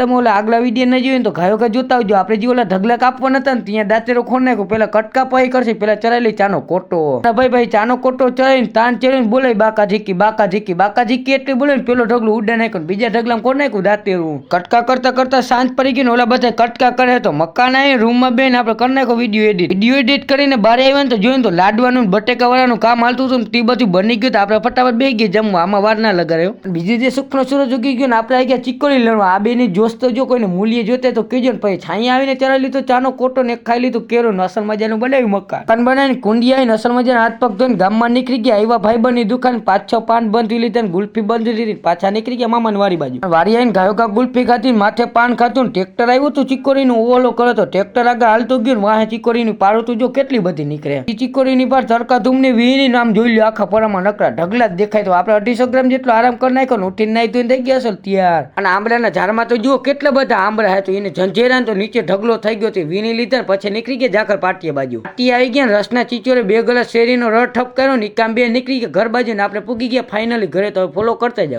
તમે ઓલા આગલા વીડિયો ન જોયું તો ગાયો કા જોતા આવજો. આપણે જે ઓલા ઢગલા કાપવા નતા ને ત્યાં દાંતેરો ખોડ નાખ્યો. પેલા કટકા પાઈ કરશે, પેલા ચરાયેલી ચાનો કોટો. ભાઈ ભાઈ, ચાનો કોટો ચડાવીને તાન ચડીને બોલે બાકા ઝીકી બાકા ઝીકી બાકા ઝીકી એટલે બોલે ને પેલો ઢગલો ઉડા નાખ્યો બીજા ઢગલામાં કોણ નાખ્યું દાંતેરું. કટકા કરતા કરતા સાંજ પડી ગઈ ને ઓલા બધા કટકા કરે તો મકાન આવી રૂમમાં બેન આપણે કરી નાખો વીડિયો એડિટ વીડિયો એડિટ કરીને બહાર આવ્યા ને તો જોયું તો લાડવાનું બટેકા વાળાનું કામ હાલતું હતું તે બધું બની ગયું તો આપણે ફટાફટ બે ગયા જમવા. આમાં વાર ના લગાડ્યો. બીજી જે સુખનો સૂરજ ઉગી ગયો ને આપણે આવી ગયા ચીકોડી લડવા આ બેની જોશ તો જો કોઈને મૂલ્ય જોતે તો કહેજો ને પછી છાંયા આવીને ચરાવી લીધો, ચાનો કોટો ને ખાઈ લીધું કેરો ને અસલ મજાનું બનાવ્યું મકાન. પાન બનાવીને કુંડી આવીને મજાના હાથ પગ ધોઈને ગામમાં નીકળી ગયા એવા ભાઈ બની દુકાન પાંચ છ પાન બંધી લીધા ને ગુલ્ફી બંધી લીધી પાછા નીકળી ગયા મામાની વારી બાજુ. વારી આવીને ગાયો કા ગુલ્ફી ને માથે પાન ખાતું ને ટ્રેક્ટર આવ્યું હતું ચિકોરીનું ઓવલો કરે તો ટ્રેક્ટર આગળ હાલતું ગયું વાહે ચીકોરીની પાડું તું જો કેટલી બધી નીકળે. એ ચિકોરીની પાર તડકા ધૂમની વીણી નામ જોઈ લ્યો, આખા પરામાં નકરા ઢગલા દેખાય તો આપણે અઢીસો ગ્રામ જેટલો આરામ કરી નાખ્યો ને ઉઠીને નાઈ ધોઈને થઈ ગયા અસલ ત્યાર. અને આંબળાના ઝાડમાં તો જુઓ કેટલા બધા આંબળા હતા, એને ઝંઝેરા તો નીચે ઢગલો થઈ ગયો તે વીણી લીધા પછી નીકળી ગયા ઝાકર પાટીયા બાજુ. પાટી આવી ગયા રસના ચીચોરે બે ગલાસ શેરીનો રસ ઠપ કર્યો નિકામ બે નીકળી ગયા ઘર બાજુ ને આપણે પૂગી ગયા ફાઇનલી ઘરે તો ફોલો કરતા જાવ